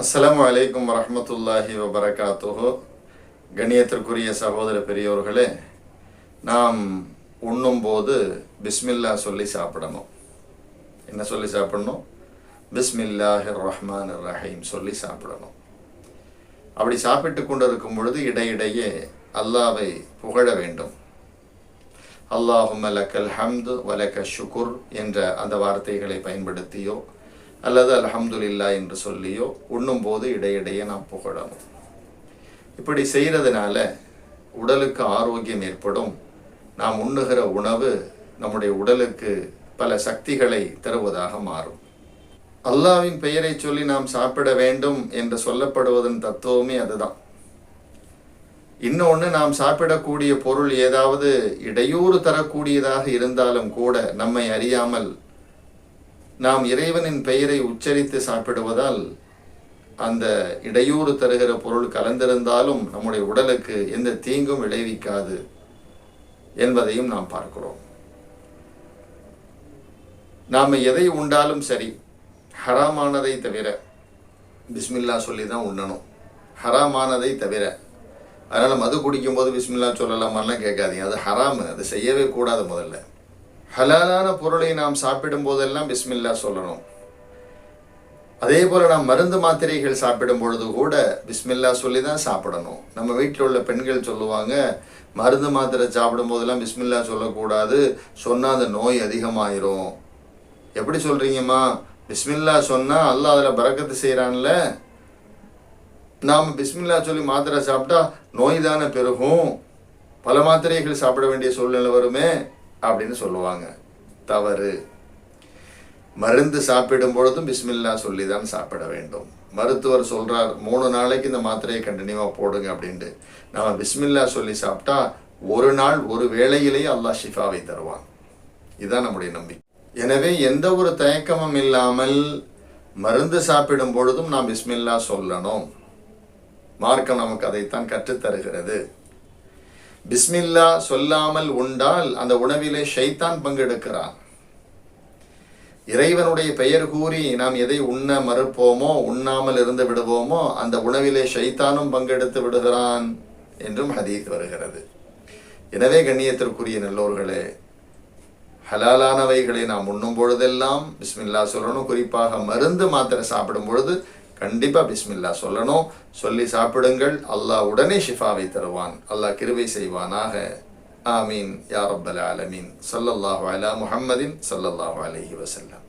அஸ்லாம் அலைக்கும் வரமத்துல்லாஹி வபரகாத்துஹு. கணியத்திற்குரிய சகோதர பெரியோர்களே நாம் உண்ணும்போது பிஸ்மில்லா சொல்லி சாப்பிடணும். என்ன சொல்லி சாப்பிடணும்? பிஸ்மில்லாஹி ரஹ்மான் ரஹீம் சொல்லி சாப்பிடணும். அப்படி சாப்பிட்டு கொண்டிருக்கும் பொழுது இடையிடையே அல்லாவை புகழ வேண்டும். அல்லாஹும் லக்கல் ஹம்து வலக்க ஷுகுர் என்ற அந்த வார்த்தைகளை பயன்படுத்தியோ அல்லது அல்ஹம்துலில்லா என்று சொல்லியோ உண்ணும்போது இடையிடையே நாம் புகழணும். இப்படி செய்கிறதுனால உடலுக்கு ஆரோக்கியம் ஏற்படும். நாம் உண்ணுகிற உணவு நம்முடைய உடலுக்கு பல சக்திகளை தருவதாக மாறும். அல்லாவின் பெயரை சொல்லி நாம் சாப்பிட வேண்டும் என்று சொல்லப்படுவதன் தத்துவமே அதுதான். இன்னொன்று நாம் சாப்பிடக்கூடிய பொருள் ஏதாவது இடையூறு தரக்கூடியதாக இருந்தாலும் கூட நம்மை அறியாமல் நாம் இறைவனின் பெயரை உச்சரித்து சாப்பிடுவதால் அந்த இடையூறு தருகிற பொருள் கலந்திருந்தாலும் நம்முடைய உடலுக்கு எந்த தீங்கும் விளைவிக்காது என்பதையும் நாம் பார்க்கிறோம். நாம் எதை உண்டாலும் சரி ஹராமானதை தவிர பிஸ்மில்லா சொல்லி தான் உண்ணணும். ஹராமானதை தவிர அதனால் மது குடிக்கும்போது பிஸ்மில்லா சொல்லலாமான்லாம் கேட்காதீங்க. அது ஹராமு அது செய்யவே கூடாது முதல்ல. ஹலாலான பொருளை நாம் சாப்பிடும் போதெல்லாம் பிஸ்மில்லா சொல்லணும். அதே போல் நாம் மருந்து மாத்திரைகள் சாப்பிடும் பொழுது கூட பிஸ்மில்லா சொல்லி தான் சாப்பிடணும். நம்ம வீட்டில் உள்ள பெண்கள் சொல்லுவாங்க மருந்து மாத்திரை சாப்பிடும் போதெல்லாம் பிஸ்மில்லா சொல்லக்கூடாது. சொன்னால் அந்த நோய் அதிகமாயிரும். எப்படி சொல்கிறீங்கம்மா பிஸ்மில்லா சொன்னால் அல்லாஹ் அதில் பறக்கத்து செய்கிறான்ல நாம் பிஸ்மில்லா சொல்லி மாத்திரை சாப்பிட்டா நோய் தானே பெருகும். பல மாத்திரைகள் சாப்பிட வேண்டிய சூழ்நிலை வருமே. அப்படின்னு சொல்லுவாங்க. தவறு. மருந்து சாப்பிடும் பொழுதும் பிஸ்மில்லா சொல்லி தான் சாப்பிட வேண்டும். மருத்துவர் சொல்கிறார் மூணு நாளைக்கு இந்த மாத்திரையை கண்டினியூவாக போடுங்க அப்படின்ட்டு. நம்ம பிஸ்மில்லா சொல்லி சாப்பிட்டா ஒரு நாள் ஒரு வேளையிலேயே அல்லாஹ் ஷிஃபாவை தருவான். இதுதான் நம்முடைய நம்பிக்கை. எனவே எந்த ஒரு தயக்கமும் இல்லாமல் மருந்து சாப்பிடும் பொழுதும் நாம் பிஸ்மில்லா சொல்லணும். மார்க்கம் நமக்கு அதைத்தான் கற்றுத்தருகிறது. பிஸ்மில்லா சொல்லாமல் உண்டால் அந்த உணவிலே ஷைத்தான் பங்கெடுக்கிறான். இறைவனுடைய பெயர் கூறி நாம் எதை உண்ண மறுப்போமோ உண்ணாமல் இருந்து விடுவோமோ அந்த உணவிலே ஷைத்தானும் பங்கெடுத்து விடுகிறான் என்றும் ஹதீத் வருகிறது. எனவே கண்ணியத்திற்குரிய நல்லோர்களே ஹலாலானவைகளை நாம் உண்ணும் பொழுதெல்லாம் பிஸ்மில்லா சொல்லணும். குறிப்பாக மருந்து மாத்திரை சாப்பிடும் பொழுது கண்டிப்பாக பிஸ்மில்லா சொல்லணும். சொல்லி சாப்பிடுங்கள். அல்லாஹ் உடனே ஷிஃபாவை தருவான். அல்லாஹ் கிருவை செய்வானாக. ஆமீன். யா ரப்பல் ஆலமீன். சல்லல்லாஹு அலா முஹம்மதின் சல்லல்லாஹு அலஹி வசல்லம்